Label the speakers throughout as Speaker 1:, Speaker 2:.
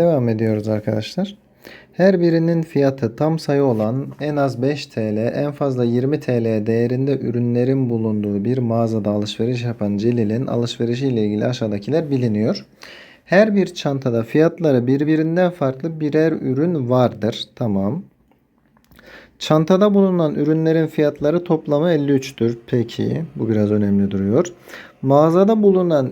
Speaker 1: devam ediyoruz arkadaşlar. Her birinin fiyatı tam sayı olan en az 5 TL, en fazla 20 TL değerinde ürünlerin bulunduğu bir mağazada alışveriş yapan Celil'in alışverişi ile ilgili aşağıdakiler biliniyor. Her bir çantada fiyatları birbirinden farklı birer ürün vardır. Tamam. Çantada bulunan ürünlerin fiyatları toplamı 53'tür. Peki, bu biraz önemli duruyor. Mağazada bulunan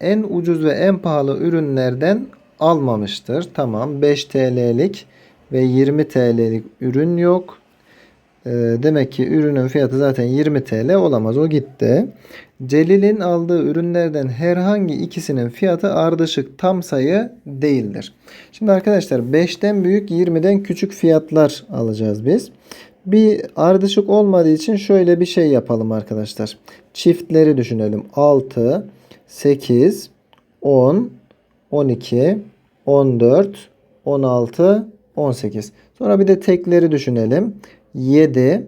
Speaker 1: en ucuz ve en pahalı ürünlerden almamıştır. Tamam, 5 TL'lik ve 20 TL'lik ürün yok. Ee, demek ki ürünün fiyatı zaten 20 TL olamaz. O gitti. Celil'in aldığı ürünlerden herhangi ikisinin fiyatı ardışık tam sayı değildir. Şimdi arkadaşlar 5'ten büyük 20'den küçük fiyatlar alacağız biz. Bir ardışık olmadığı için şöyle bir şey yapalım arkadaşlar. Çiftleri düşünelim. 6, 8, 10, 12, 14, 16, 18. Sonra bir de tekleri düşünelim. 7,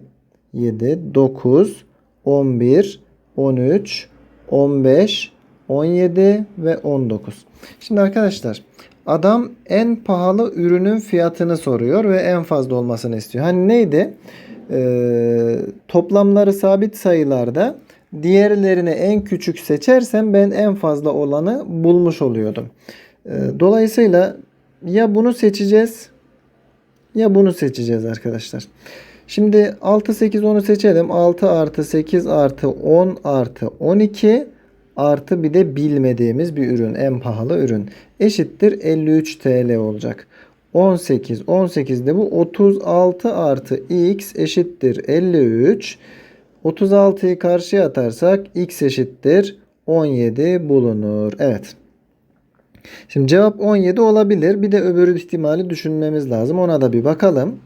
Speaker 1: 7, 9, 11, 13, 15, 17 ve 19. Şimdi arkadaşlar adam en pahalı ürünün fiyatını soruyor ve en fazla olmasını istiyor. Hani neydi? Ee, toplamları sabit sayılarda diğerlerini en küçük seçersem ben en fazla olanı bulmuş oluyordum. Ee, dolayısıyla ya bunu seçeceğiz ya bunu seçeceğiz arkadaşlar. Şimdi 6, 8, 10'u seçelim. 6 artı 8 artı 10 artı 12 artı bir de bilmediğimiz bir ürün. En pahalı ürün. Eşittir 53 TL olacak. 18, 18 de bu 36 artı x eşittir 53. 36'yı karşıya atarsak x eşittir 17 bulunur. Evet. Şimdi cevap 17 olabilir. Bir de öbür ihtimali düşünmemiz lazım. Ona da bir bakalım.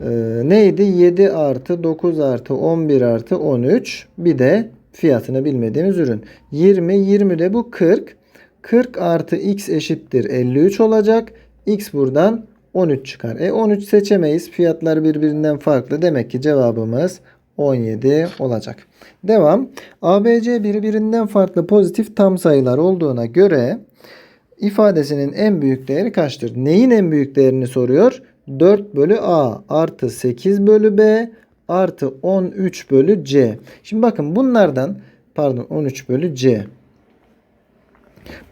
Speaker 1: Ee, neydi? 7 artı 9 artı 11 artı 13. Bir de fiyatını bilmediğimiz ürün. 20, 20 de bu 40. 40 artı x eşittir 53 olacak. X buradan 13 çıkar. E 13 seçemeyiz. Fiyatlar birbirinden farklı. Demek ki cevabımız 17 olacak. Devam. ABC birbirinden farklı pozitif tam sayılar olduğuna göre ifadesinin en büyük değeri kaçtır? Neyin en büyük değerini soruyor? 4 bölü A artı 8 bölü B artı 13 bölü C. Şimdi bakın bunlardan pardon 13 bölü C.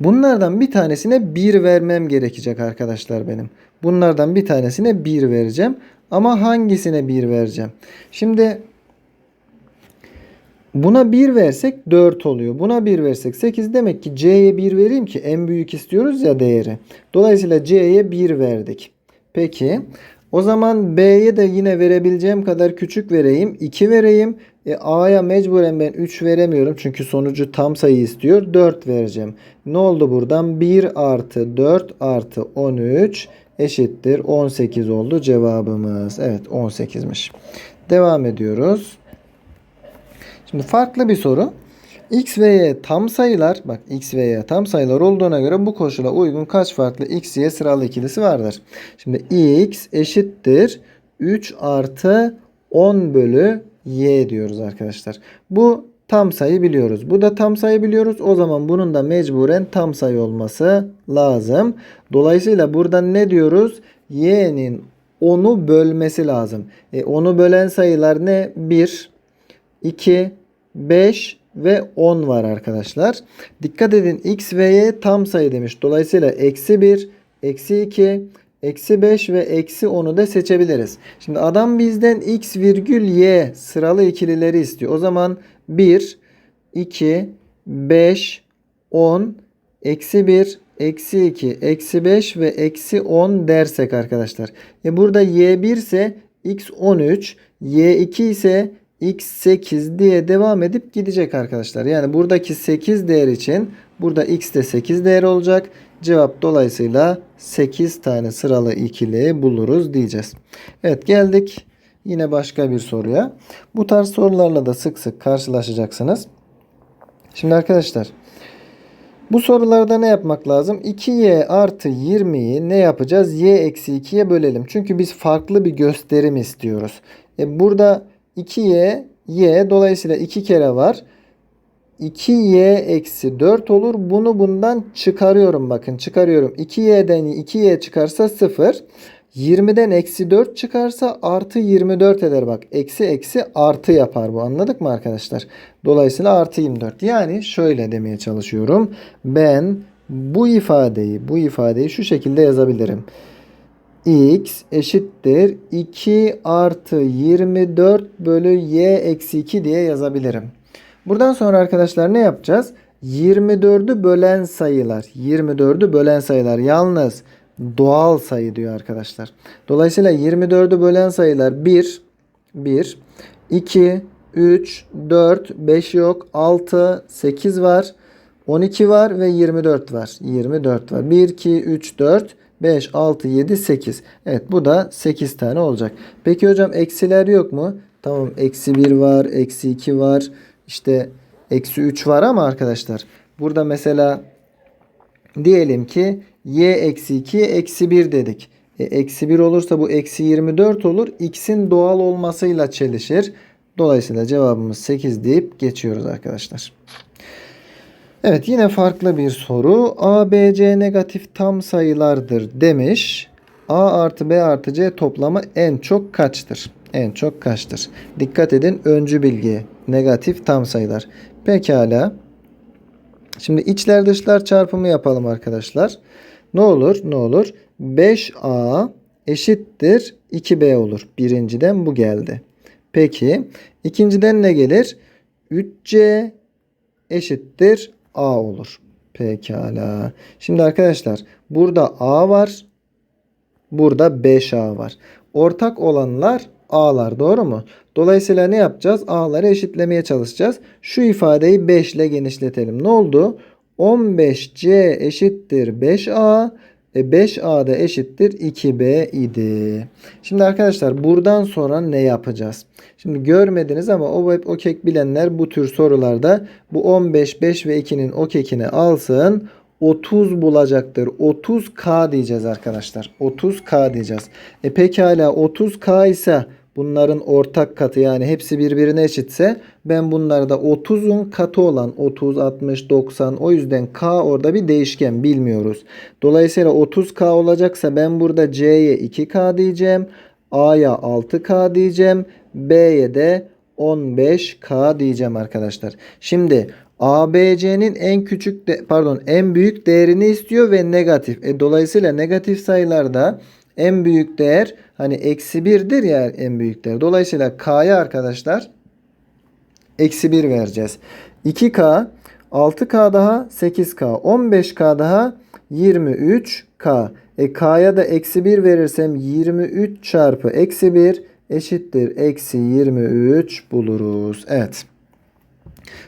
Speaker 1: Bunlardan bir tanesine 1 vermem gerekecek arkadaşlar benim. Bunlardan bir tanesine 1 vereceğim. Ama hangisine 1 vereceğim? Şimdi buna 1 versek 4 oluyor. Buna 1 versek 8 demek ki C'ye 1 vereyim ki en büyük istiyoruz ya değeri. Dolayısıyla C'ye 1 verdik. Peki o zaman B'ye de yine verebileceğim kadar küçük vereyim. 2 vereyim. E, A'ya mecburen ben 3 veremiyorum. Çünkü sonucu tam sayı istiyor. 4 vereceğim. Ne oldu buradan? 1 artı 4 artı 13 eşittir. 18 oldu cevabımız. Evet 18'miş. Devam ediyoruz. Şimdi farklı bir soru. X ve Y tam sayılar, bak X ve Y tam sayılar olduğuna göre bu koşula uygun kaç farklı X, Y sıralı ikilisi vardır? Şimdi X eşittir 3 artı 10 bölü Y diyoruz arkadaşlar. Bu tam sayı biliyoruz. Bu da tam sayı biliyoruz. O zaman bunun da mecburen tam sayı olması lazım. Dolayısıyla buradan ne diyoruz? Y'nin 10'u bölmesi lazım. E, 10'u bölen sayılar ne? 1, 2, 5 ve 10 var arkadaşlar. Dikkat edin x ve y tam sayı demiş. Dolayısıyla eksi 1, eksi 2, eksi 5 ve eksi 10'u da seçebiliriz. Şimdi adam bizden x virgül y sıralı ikilileri istiyor. O zaman 1, 2, 5, 10, eksi 1, eksi 2, eksi 5 ve eksi 10 dersek arkadaşlar. E burada y1 ise x 13, y2 ise x8 diye devam edip gidecek arkadaşlar. Yani buradaki 8 değer için burada x de 8 değer olacak. Cevap dolayısıyla 8 tane sıralı ikili buluruz diyeceğiz. Evet geldik yine başka bir soruya. Bu tarz sorularla da sık sık karşılaşacaksınız. Şimdi arkadaşlar bu sorularda ne yapmak lazım? 2y artı 20'yi ne yapacağız? y eksi 2'ye bölelim. Çünkü biz farklı bir gösterim istiyoruz. E burada 2y y dolayısıyla 2 kere var. 2y eksi 4 olur. Bunu bundan çıkarıyorum bakın çıkarıyorum. 2y'den 2y çıkarsa 0. 20'den eksi 4 çıkarsa artı 24 eder bak. Eksi eksi artı yapar bu anladık mı arkadaşlar? Dolayısıyla artı 24. Yani şöyle demeye çalışıyorum. Ben bu ifadeyi bu ifadeyi şu şekilde yazabilirim. X eşittir 2 artı 24 bölü y eksi 2 diye yazabilirim. Buradan sonra arkadaşlar ne yapacağız? 24'ü bölen sayılar. 24'ü bölen sayılar. Yalnız doğal sayı diyor arkadaşlar. Dolayısıyla 24'ü bölen sayılar 1, 1, 2, 3, 4, 5 yok, 6, 8 var, 12 var ve 24 var. 24 var. 1, 2, 3, 4, 5, 6, 7, 8. Evet bu da 8 tane olacak. Peki hocam eksiler yok mu? Tamam eksi 1 var, eksi 2 var, işte eksi 3 var ama arkadaşlar burada mesela diyelim ki y eksi 2 eksi 1 dedik. E, eksi 1 olursa bu eksi 24 olur. X'in doğal olmasıyla çelişir. Dolayısıyla cevabımız 8 deyip geçiyoruz arkadaşlar. Evet yine farklı bir soru. A, B, C negatif tam sayılardır demiş. A artı B artı C toplamı en çok kaçtır? En çok kaçtır? Dikkat edin öncü bilgi. Negatif tam sayılar. Pekala. Şimdi içler dışlar çarpımı yapalım arkadaşlar. Ne olur? Ne olur? 5A eşittir 2B olur. Birinciden bu geldi. Peki ikinciden ne gelir? 3C eşittir A olur. Pekala. Şimdi arkadaşlar burada A var. Burada 5A var. Ortak olanlar A'lar doğru mu? Dolayısıyla ne yapacağız? A'ları eşitlemeye çalışacağız. Şu ifadeyi 5 ile genişletelim. Ne oldu? 15C eşittir 5A. E 5A da eşittir 2B idi. Şimdi arkadaşlar buradan sonra ne yapacağız? Şimdi görmediniz ama o web okek bilenler bu tür sorularda bu 15, 5 ve 2'nin okekini alsın. 30 bulacaktır. 30K diyeceğiz arkadaşlar. 30K diyeceğiz. E pekala 30K ise bunların ortak katı yani hepsi birbirine eşitse ben bunları da 30'un katı olan 30, 60, 90 o yüzden K orada bir değişken bilmiyoruz. Dolayısıyla 30K olacaksa ben burada C'ye 2K diyeceğim. A'ya 6K diyeceğim. B'ye de 15K diyeceğim arkadaşlar. Şimdi ABC'nin en küçük de, pardon en büyük değerini istiyor ve negatif. E, dolayısıyla negatif sayılarda en büyük değer hani eksi 1'dir ya en büyük değer. Dolayısıyla K'ya arkadaşlar eksi 1 vereceğiz. 2K 6K daha 8K 15K daha 23K. E K'ya da eksi 1 verirsem 23 çarpı eksi 1 eşittir. Eksi 23 buluruz. Evet.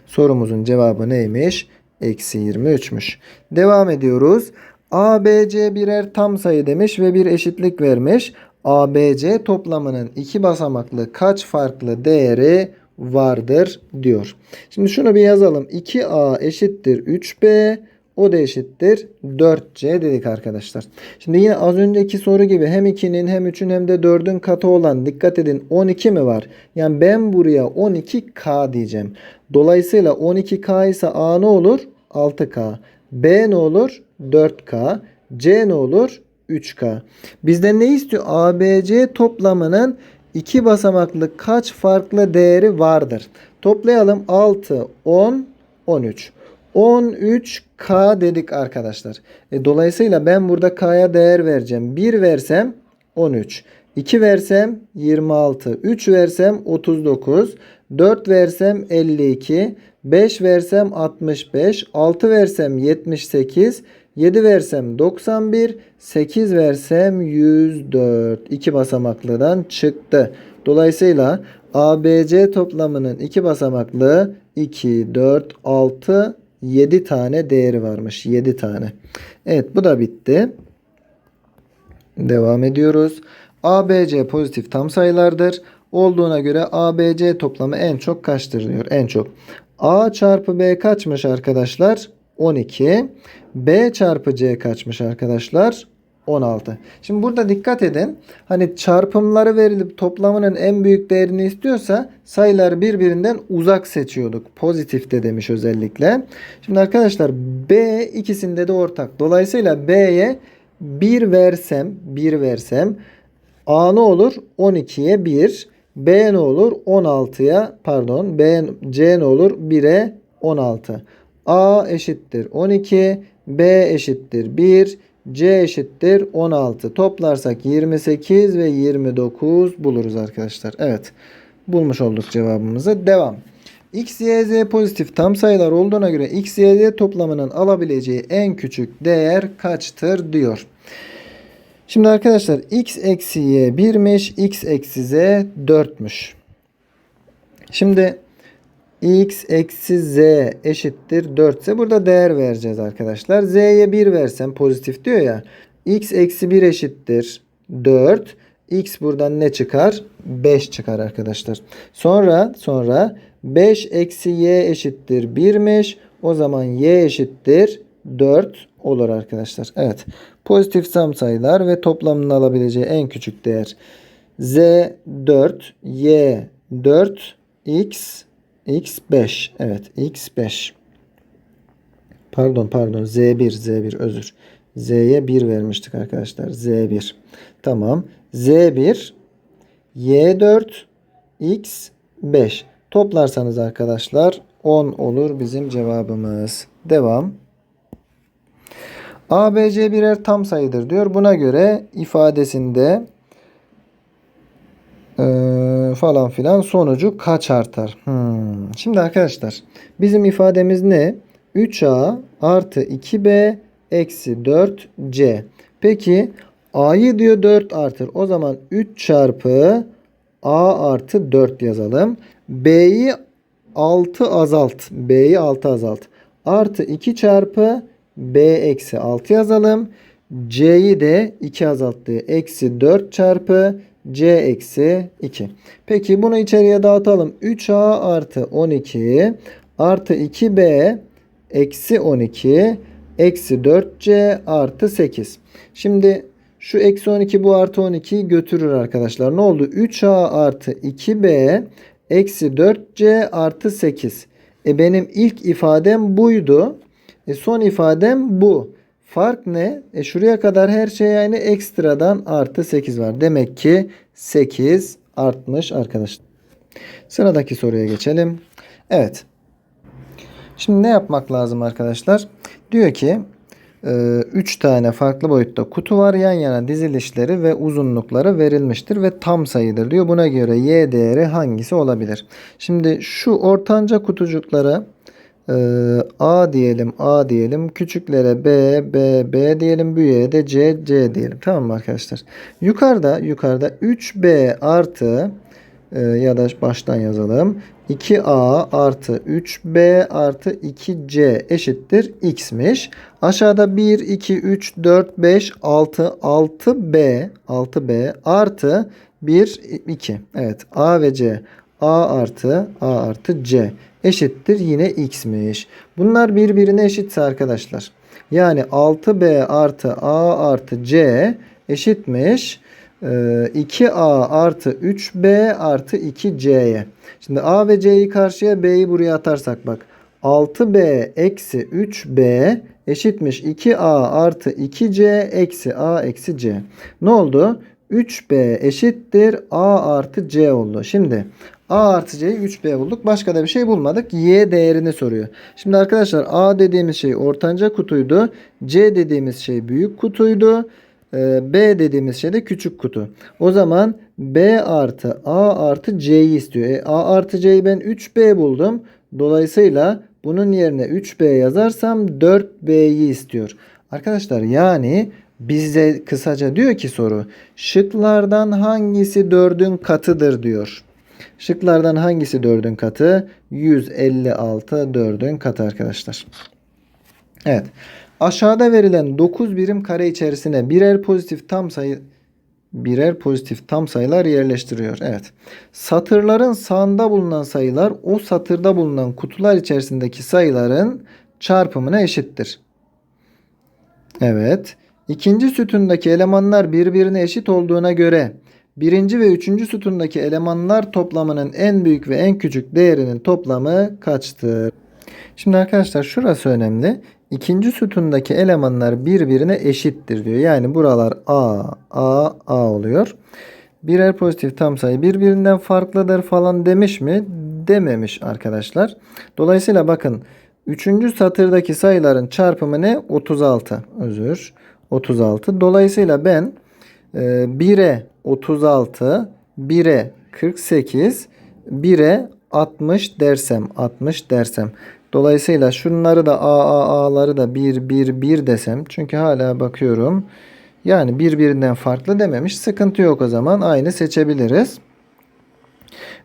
Speaker 1: Sorumuzun cevabı neymiş? Eksi 23'müş. Devam ediyoruz. ABC birer tam sayı demiş ve bir eşitlik vermiş. ABC toplamının iki basamaklı kaç farklı değeri vardır diyor. Şimdi şunu bir yazalım. 2A eşittir 3B o da eşittir 4C dedik arkadaşlar. Şimdi yine az önceki soru gibi hem 2'nin hem 3'ün hem de 4'ün katı olan dikkat edin 12 mi var? Yani ben buraya 12K diyeceğim. Dolayısıyla 12K ise A ne olur? 6K. B ne olur? 4K. C ne olur? 3K. Bizden ne istiyor? ABC toplamının iki basamaklı kaç farklı değeri vardır? Toplayalım. 6, 10, 13. 13K dedik arkadaşlar. E, dolayısıyla ben burada K'ya değer vereceğim. 1 versem 13. 2 versem 26. 3 versem 39. 4 versem 52. 5 versem 65. 6 versem 78. 7 versem 91. 8 versem 104. 2 basamaklıdan çıktı. Dolayısıyla ABC toplamının 2 basamaklı 2, 4, 6, 7 tane değeri varmış. 7 tane. Evet bu da bitti. Devam ediyoruz. ABC pozitif tam sayılardır. Olduğuna göre ABC toplamı en çok kaçtır diyor. En çok. A çarpı B kaçmış arkadaşlar? 12. B çarpı C kaçmış arkadaşlar? 16. Şimdi burada dikkat edin. Hani çarpımları verilip toplamının en büyük değerini istiyorsa sayıları birbirinden uzak seçiyorduk. Pozitif de demiş özellikle. Şimdi arkadaşlar B ikisinde de ortak. Dolayısıyla B'ye 1 versem 1 versem A ne olur? 12'ye 1. B ne olur? 16'ya pardon. B, C ne olur? 1'e 16. A eşittir 12. B eşittir 1. C eşittir 16. Toplarsak 28 ve 29 buluruz arkadaşlar. Evet. Bulmuş olduk cevabımızı. Devam. X, Y, Z pozitif tam sayılar olduğuna göre X, Y, Z toplamının alabileceği en küçük değer kaçtır diyor. Şimdi arkadaşlar x eksi y 1'miş. x eksi z 4'müş. Şimdi x eksi z eşittir 4 ise burada değer vereceğiz arkadaşlar. z'ye 1 versem pozitif diyor ya. x eksi 1 eşittir 4. x buradan ne çıkar? 5 çıkar arkadaşlar. Sonra sonra 5 eksi y eşittir 1'miş. O zaman y eşittir 4 olur arkadaşlar. Evet. Pozitif tam sayılar ve toplamını alabileceği en küçük değer. Z 4, Y 4, X, X 5. Evet X 5. Pardon pardon Z1 Z1 özür. Z'ye 1 vermiştik arkadaşlar. Z1. Tamam. Z1 Y4 X 5. Toplarsanız arkadaşlar 10 olur bizim cevabımız. Devam. ABC birer tam sayıdır diyor. Buna göre ifadesinde e, falan filan sonucu kaç artar? Hmm. Şimdi arkadaşlar bizim ifademiz ne? 3A artı 2B eksi 4C. Peki A'yı diyor 4 artır. O zaman 3 çarpı A artı 4 yazalım. B'yi 6 azalt. B'yi 6 azalt. Artı 2 çarpı B eksi 6 yazalım. C'yi de 2 azalttığı eksi 4 çarpı C eksi 2. Peki bunu içeriye dağıtalım. 3A artı 12 artı 2B eksi 12 eksi 4C artı 8. Şimdi şu eksi 12 bu artı 12'yi götürür arkadaşlar. Ne oldu? 3A artı 2B eksi 4C artı 8. E benim ilk ifadem buydu. E son ifadem bu. Fark ne? E şuraya kadar her şey aynı. Ekstradan artı 8 var. Demek ki 8 artmış arkadaşlar. Sıradaki soruya geçelim. Evet. Şimdi ne yapmak lazım arkadaşlar? Diyor ki 3 tane farklı boyutta kutu var. Yan yana dizilişleri ve uzunlukları verilmiştir ve tam sayıdır diyor. Buna göre y değeri hangisi olabilir? Şimdi şu ortanca kutucuklara ee, A diyelim A diyelim. Küçüklere B, B, B diyelim. Büyüğe de C, C diyelim. Tamam mı arkadaşlar? Yukarıda yukarıda 3B artı e, ya da baştan yazalım. 2A artı 3B artı 2C eşittir X'miş. Aşağıda 1, 2, 3, 4, 5, 6, 6B, 6B artı 1, 2. Evet A ve C. A artı A artı C eşittir yine x'miş. Bunlar birbirine eşitse arkadaşlar. Yani 6b artı a artı c eşitmiş 2a ee, artı 3b artı 2c'ye. Şimdi a ve c'yi karşıya b'yi buraya atarsak bak. 6b eksi 3b eşitmiş 2a artı 2c eksi a eksi c. Ne oldu? 3b eşittir a artı c oldu. Şimdi A artı C'yi 3B bulduk. Başka da bir şey bulmadık. Y değerini soruyor. Şimdi arkadaşlar A dediğimiz şey ortanca kutuydu. C dediğimiz şey büyük kutuydu. Ee, B dediğimiz şey de küçük kutu. O zaman B artı A artı C'yi istiyor. E, A artı C'yi ben 3B buldum. Dolayısıyla bunun yerine 3B yazarsam 4B'yi istiyor. Arkadaşlar yani bize kısaca diyor ki soru şıklardan hangisi 4'ün katıdır diyor. Şıklardan hangisi 4'ün katı? 156 4'ün katı arkadaşlar. Evet. Aşağıda verilen 9 birim kare içerisine birer pozitif tam sayı birer pozitif tam sayılar yerleştiriyor. Evet. Satırların sağında bulunan sayılar o satırda bulunan kutular içerisindeki sayıların çarpımına eşittir. Evet. İkinci sütundaki elemanlar birbirine eşit olduğuna göre birinci ve üçüncü sütundaki elemanlar toplamının en büyük ve en küçük değerinin toplamı kaçtır? Şimdi arkadaşlar şurası önemli. İkinci sütundaki elemanlar birbirine eşittir diyor. Yani buralar A, A, A oluyor. Birer pozitif tam sayı birbirinden farklıdır falan demiş mi? Dememiş arkadaşlar. Dolayısıyla bakın 3. satırdaki sayıların çarpımı ne? 36. Özür. 36. Dolayısıyla ben e, 1'e 36, 1'e 48, 1'e 60 dersem, 60 dersem. Dolayısıyla şunları da A, A, A'ları da 1, 1, 1 desem. Çünkü hala bakıyorum. Yani birbirinden farklı dememiş. Sıkıntı yok o zaman. Aynı seçebiliriz.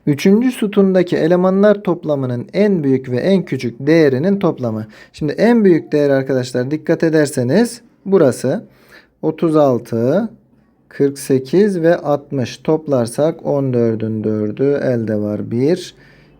Speaker 1: Üçüncü sütundaki elemanlar toplamının en büyük ve en küçük değerinin toplamı. Şimdi en büyük değer arkadaşlar dikkat ederseniz burası 36, 48 ve 60 toplarsak 14'ün 4'ü elde var 1,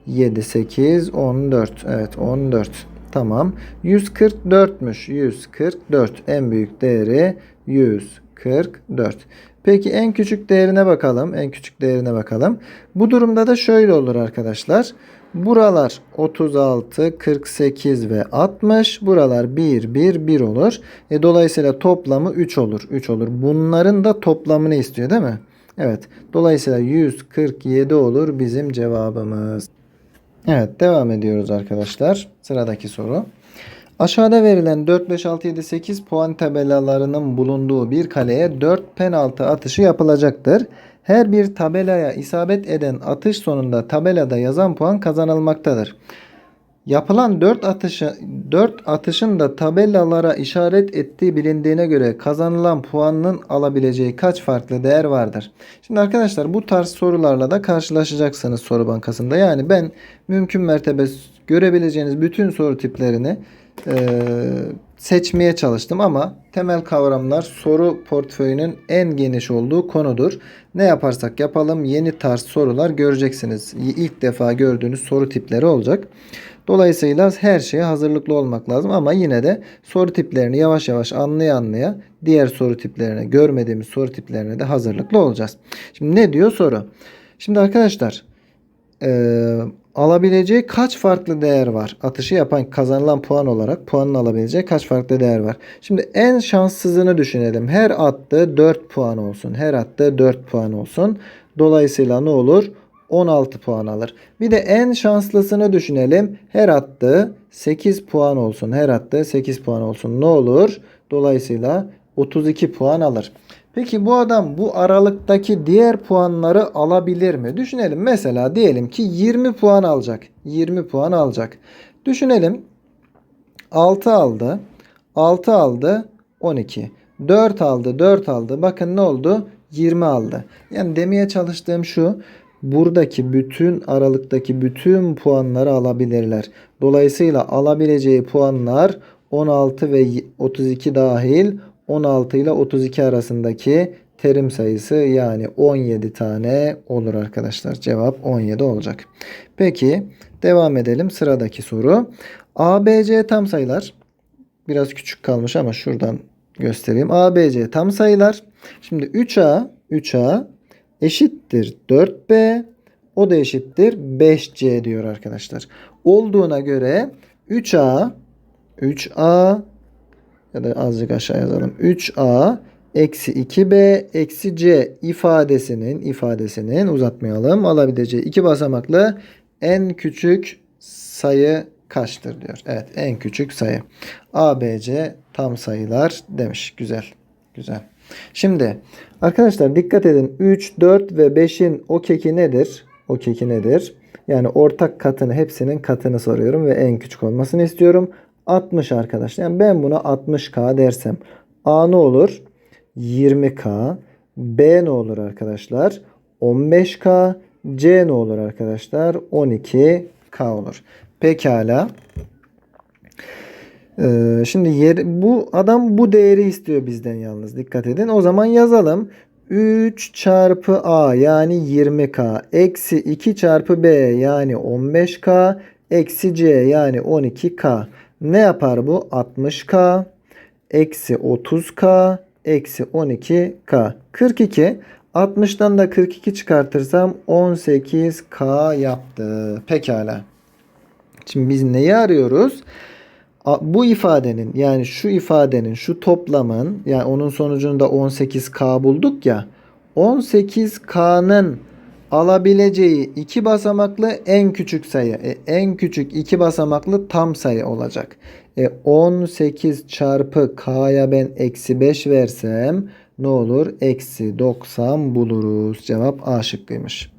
Speaker 1: 7, 8, 14. Evet 14. Tamam. 144'müş. 144. En büyük değeri 144. Peki en küçük değerine bakalım. En küçük değerine bakalım. Bu durumda da şöyle olur arkadaşlar. Buralar 36, 48 ve 60. Buralar 1, 1, 1 olur. E, dolayısıyla toplamı 3 olur. 3 olur. Bunların da toplamını istiyor değil mi? Evet. Dolayısıyla 147 olur bizim cevabımız. Evet devam ediyoruz arkadaşlar. Sıradaki soru. Aşağıda verilen 4, 5, 6, 7, 8 puan tabelalarının bulunduğu bir kaleye 4 penaltı atışı yapılacaktır. Her bir tabelaya isabet eden atış sonunda tabelada yazan puan kazanılmaktadır. Yapılan 4 atışı 4 atışın da tabelalara işaret ettiği bilindiğine göre kazanılan puanın alabileceği kaç farklı değer vardır? Şimdi arkadaşlar bu tarz sorularla da karşılaşacaksınız soru bankasında. Yani ben mümkün mertebe görebileceğiniz bütün soru tiplerini e, seçmeye çalıştım ama temel kavramlar soru portföyünün en geniş olduğu konudur. Ne yaparsak yapalım yeni tarz sorular göreceksiniz. İlk defa gördüğünüz soru tipleri olacak. Dolayısıyla her şeye hazırlıklı olmak lazım ama yine de soru tiplerini yavaş yavaş anlaya anlaya diğer soru tiplerine, görmediğimiz soru tiplerine de hazırlıklı olacağız. Şimdi ne diyor soru? Şimdi arkadaşlar alabileceği kaç farklı değer var? Atışı yapan kazanılan puan olarak puanın alabileceği kaç farklı değer var? Şimdi en şanssızını düşünelim. Her attığı 4 puan olsun. Her attığı 4 puan olsun. Dolayısıyla ne olur? 16 puan alır. Bir de en şanslısını düşünelim. Her attığı 8 puan olsun. Her attığı 8 puan olsun. Ne olur? Dolayısıyla 32 puan alır. Peki bu adam bu aralıktaki diğer puanları alabilir mi? Düşünelim. Mesela diyelim ki 20 puan alacak. 20 puan alacak. Düşünelim. 6 aldı. 6 aldı. 12. 4 aldı. 4 aldı. Bakın ne oldu? 20 aldı. Yani demeye çalıştığım şu buradaki bütün aralıktaki bütün puanları alabilirler. Dolayısıyla alabileceği puanlar 16 ve 32 dahil 16 ile 32 arasındaki terim sayısı yani 17 tane olur arkadaşlar. Cevap 17 olacak. Peki devam edelim sıradaki soru. ABC tam sayılar biraz küçük kalmış ama şuradan göstereyim. ABC tam sayılar. Şimdi 3A 3A eşittir 4B. O da eşittir 5C diyor arkadaşlar. Olduğuna göre 3A 3A ya da azıcık aşağı yazalım. 3A eksi 2B eksi C ifadesinin ifadesinin uzatmayalım alabileceği iki basamaklı en küçük sayı kaçtır diyor. Evet en küçük sayı. ABC tam sayılar demiş. Güzel. Güzel. Şimdi arkadaşlar dikkat edin. 3, 4 ve 5'in o keki nedir? O keki nedir? Yani ortak katını hepsinin katını soruyorum ve en küçük olmasını istiyorum. 60 arkadaşlar. Yani ben buna 60K dersem A ne olur? 20K. B ne olur arkadaşlar? 15K. C ne olur arkadaşlar? 12K olur. Pekala. Ee, şimdi yer, bu adam bu değeri istiyor bizden yalnız. Dikkat edin. O zaman yazalım. 3 çarpı A yani 20K eksi 2 çarpı B yani 15K eksi C yani 12K. Ne yapar bu? 60K eksi 30K eksi 12k. 42. 60'tan da 42 çıkartırsam 18k yaptı. Pekala. Şimdi biz neyi arıyoruz? Bu ifadenin yani şu ifadenin şu toplamın yani onun sonucunda 18k bulduk ya. 18k'nın alabileceği iki basamaklı en küçük sayı. E, en küçük iki basamaklı tam sayı olacak. E, 18 çarpı k'ya ben eksi 5 versem ne olur? Eksi 90 buluruz. Cevap A şıkkıymış.